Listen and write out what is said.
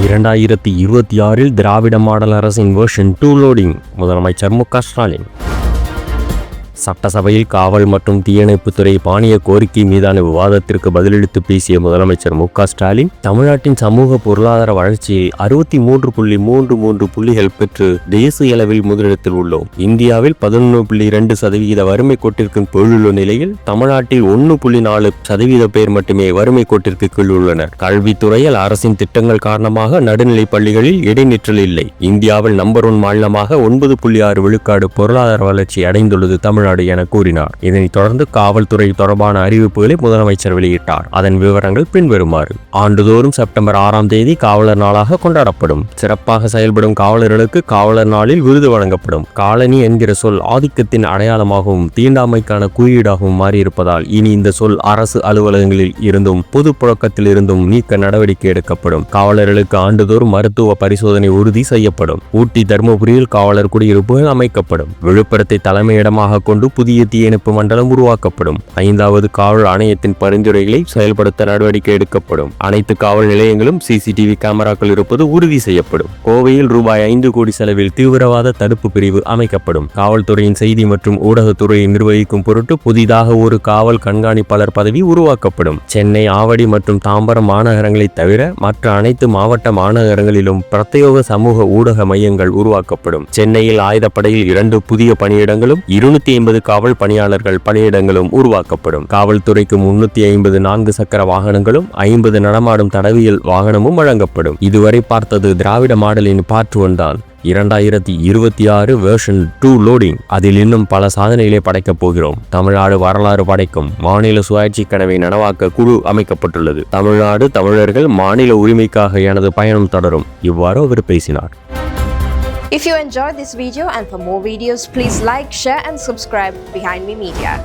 இரண்டாயிரத்தி இருபத்தி ஆறில் திராவிட மாடல் அரசின் வேர்ஷன் டூ லோடிங் முதலமைச்சர் மு க ஸ்டாலின். சட்டசபையில் காவல் மற்றும் தீயணைப்புத்துறை பாணிய கோரிக்கை மீதான விவாதத்திற்கு பதிலளித்து பேசிய முதலமைச்சர் மு ஸ்டாலின் தமிழ்நாட்டின் சமூக பொருளாதார வளர்ச்சியில் அறுபத்தி மூன்று புள்ளி மூன்று மூன்று புள்ளிகள் பெற்று தேசிய அளவில் முதலிடத்தில் உள்ளோம். இந்தியாவில் பதினொன்று புள்ளி இரண்டு சதவிகித வறுமை கோட்டிற்கு கீழுள்ள நிலையில் தமிழ்நாட்டில் ஒன்று புள்ளி நாலு சதவீத பேர் மட்டுமே வறுமை கோட்டிற்கு கீழ் உள்ளனர். கல்வித்துறையில் அரசின் திட்டங்கள் காரணமாக நடுநிலை பள்ளிகளில் இடைநிற்றல் இல்லை. இந்தியாவில் நம்பர் ஒன் மாநிலமாக ஒன்பது புள்ளி ஆறு விழுக்காடு பொருளாதார வளர்ச்சி அடைந்துள்ளது தமிழ்நாடு என கூறினார். இதனைத் தொடர்ந்து காவல்துறை தொடர்பான அறிவிப்புகளை முதலமைச்சர் வெளியிட்டார். அதன் விவரங்கள் பின்வருமாறு. ஆண்டுதோறும் செப்டம்பர் ஆறாம் தேதி காவலர் நாளாக கொண்டாடப்படும். சிறப்பாக செயல்படும் காவலர்களுக்கு காவலர் நாளில் விருது வழங்கப்படும். காலனி என்கிற சொல் ஆதிக்கத்தின் அடையாளமாகவும் தீண்டாமைக்கான குறியீடாகவும் மாறியிருப்பதால் இனி இந்த சொல் அரசு அலுவலகங்களில் இருந்தும் பொது புழக்கத்தில் இருந்தும் நீக்க நடவடிக்கை எடுக்கப்படும். காவலர்களுக்கு ஆண்டுதோறும் மருத்துவ பரிசோதனை உறுதி செய்யப்படும். ஊட்டி தருமபுரியில் காவலர் குடியிருப்புகள் அமைக்கப்படும். விழுப்புரத்தை தலைமையிடமாக கொண்டு புதிய தீயணைப்பு மண்டலம் உருவாக்கப்படும். ஐந்தாவது காவல் ஆணையத்தின் பரிந்துரைகளை செயல்படுத்த நடவடிக்கை எடுக்கப்படும். அனைத்து காவல் நிலையங்களும் சிசிடிவி கேமராக்கள் இருப்பது உறுதி செய்யப்படும். கோவையில் ரூபாய் ஐந்து கோடி செலவில் தீவிரவாத தடுப்பு பிரிவு அமைக்கப்படும். காவல்துறையின் செய்தி மற்றும் ஊடகத்துறையை நிர்வகிக்கும் பொருட்டு புதிதாக ஒரு காவல் கண்காணிப்பாளர் பதவி உருவாக்கப்படும். சென்னை ஆவடி மற்றும் தாம்பரம் மாநகரங்களை தவிர மற்ற அனைத்து மாவட்ட மாநகரங்களிலும் பிரத்யோக சமூக ஊடக மையங்கள் உருவாக்கப்படும். சென்னையில் ஆயுதப்படையில் இரண்டு புதிய பணியிடங்களும் இருநூத்தி ஐம்பது காவல் பணியாளர்கள் பணியிடங்களும் உருவாக்கப்படும். காவல்துறைக்கு முன்னூத்தி ஐம்பது நான்கு சக்கர வாகனங்களும் ஐம்பது நடமாடும் தடவியல் வாகனமும் வழங்கப்படும். இதுவரை பார்த்தது திராவிட மாடலின் பார்ட் ஒன் தான். இரண்டாயிரத்தி இருபத்தி ஆறு வேர்ஷன் டூ லோடிங் அதில் இன்னும் பல சாதனைகளை படைக்கப் போகிறோம். தமிழ்நாடு வரலாறு படைக்கும் மாநில சுயாட்சி கனவை நனவாக்க குழு அமைக்கப்பட்டுள்ளது. தமிழ்நாடு தமிழர்கள் மாநில உரிமைக்காக எனது பயணம் தொடரும். இவ்வாறு அவர் பேசினார். If you enjoyed this video and for more videos, please like, share and subscribe Behind Me Media.